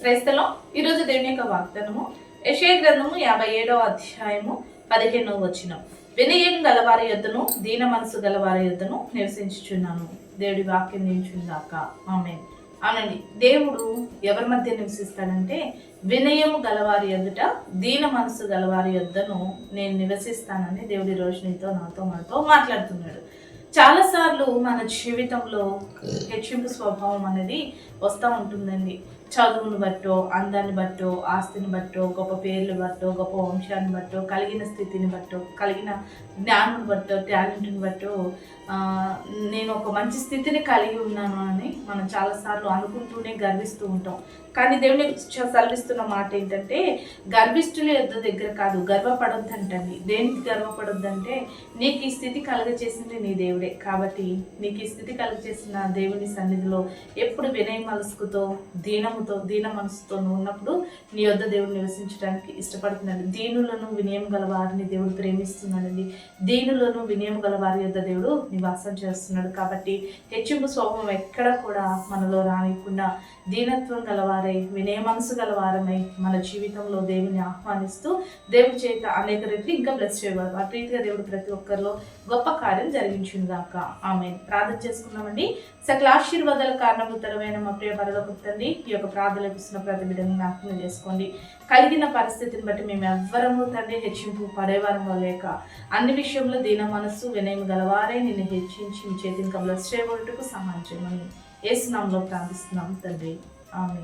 క్రైస్తలో ఈరోజు దేవుని యొక్క వాగ్దానము. యశయ గ్రంథము యాభై ఏడవ అధ్యాయము పదిహేనవ వచ్చిన వినయం గలవారి యొద్దను దీన మనసు గలవారి యొద్దను నివసించుచున్నాను. దేవుడి వాక్యం నించుందాక ఆమె అవునండి. దేవుడు ఎవరి మధ్య నివసిస్తాడంటే వినయము గలవారి ఎదుట దీన మనసు గలవారి యొద్దను నేను నివసిస్తానని దేవుడి రోజు నీతో నాతో మనతో మాట్లాడుతున్నాడు. చాలాసార్లు మన జీవితంలో హెచ్చింపు స్వభావం అనేది వస్తూ ఉంటుందండి. చదువును బట్టో అందాన్ని బట్టో ఆస్తిని బట్టో గొప్ప పేర్లు బట్టో గొప్ప వంశాన్ని బట్టో కలిగిన స్థితిని బట్టో కలిగిన జ్ఞానం బట్టో టాలెంట్ని బట్టో నేను ఒక మంచి స్థితిని కలిగి ఉన్నాను అని మనం చాలాసార్లు అనుకుంటూనే గర్విస్తూ ఉంటాం. కానీ దేవుని చ- సెలవిస్తున్న మాట ఏంటంటే గర్విష్ఠుల యుద్ధ దగ్గర కాదు గర్వపడొద్దంటండి. దేనికి గర్వపడొద్దంటే నీకు ఈ స్థితి కలుగజేసింది నీ దేవుడే. కాబట్టి నీకు ఈ స్థితి కలుగజేసిన దేవుని సన్నిధిలో ఎప్పుడు వినయ మనసుకుతో వినయముతో దీన మనసుతో ఉన్నప్పుడు నీ యొద్ద దేవుడు నివసించడానికి ఇష్టపడుతున్నాడు. దీనులను వినయం గల వారిని దేవుడు ప్రేమిస్తున్నాడండి. దీనులను వినయం గల వారి యొద్ద దేవుడు నివాసం చేస్తున్నాడు. కాబట్టి హెచ్చింపు స్వభావం ఎక్కడ కూడా మనలో రానికుండా దీనత్వం గలవారై వినయ మనసు గలవారమై మన జీవితంలో దేవుని ఆహ్వానిస్తూ దేవుడి చేత అనేక రెట్లు ఇంకా బ్లెస్ చేయగలరు ఆ రీతిగా దేవుడు ప్రతి ఒక్కరిలో గొప్ప కార్యం జరిగించింది గాక ఆమె ప్రార్థన చేసుకున్నామండి సకల ఆశీర్వాదాల కారణభూతరమైన మా ప్రియ పరలోకి తండ్రి ఈ యొక్క ప్రార్థన ఇస్తున్న ప్రతి బిడ్డను జ్ఞాపకం చేసుకోండి. కలిగిన పరిస్థితిని బట్టి మేము ఎవ్వరము తండ్రి హెచ్చింపు పడేవారము లేక అన్ని విషయంలో దీన మనస్సు వినయం గలవారే నిన్ను హెచ్చించి మీ చేతి ఇంకా చేయబడుటకు సహాయం చేయమని ఏసునాంలో ప్రార్థిస్తున్నాం తండ్రి. ఆమె